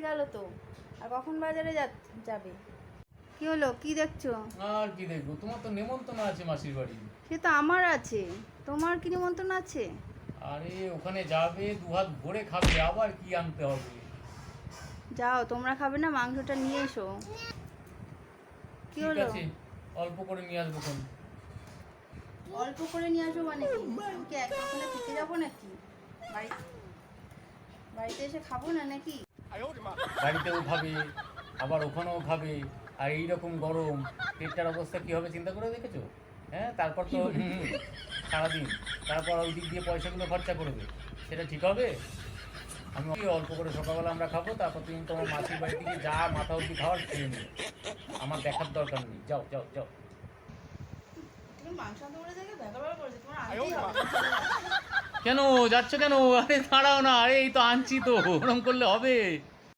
হয়ে গেল তো। আর কখন বাজারে যাবে? কি হলো? কি দেখছ? আর কি দেখব? তোমার তো নেমন্তন্ন আছে মাসির বাড়ি। সে তো আমার আছে। তোমার কি নিমন্ত্রণ আছে? আরে ওখানে যাবে দু হাত ভরে খাবে আবার কি আনতে হবে? যাও তোমরা খাবে না মাংসটা নিয়ে এসো। কি হলো? অল্প করে নিয়ে আসব কোন অল্প করে নিয়ে আসো মানে কি? আমি কি এক থেকে যাব নাকি? বাড়ি বাড়িতে এসে খাব না নাকি? বাড়িতেও খাবে আবার ওখানেও খাবে আর এই রকম গরম পেটটার অবস্থা কি হবে চিন্তা করে দেখেছ? হ্যাঁ তারপর তো সারাদিন তারপর ওই দিক দিয়ে পয়সাগুলো খরচা করবে সেটা ঠিক হবে? আমি অল্প করে সকালবেলা আমরা খাব তারপর তুমি তোমার মাসির বাড়ি থেকে যা মাথা অব্দি খাওয়ার খেয়ে নেবে আমার দেখার দরকার নেই যাও যাও যাও। তুমি মাংস কেন? যাচ্ছ কেন? আরে দাঁড়াও না আরে এই তো আনছি তো ওরম করলে হবে।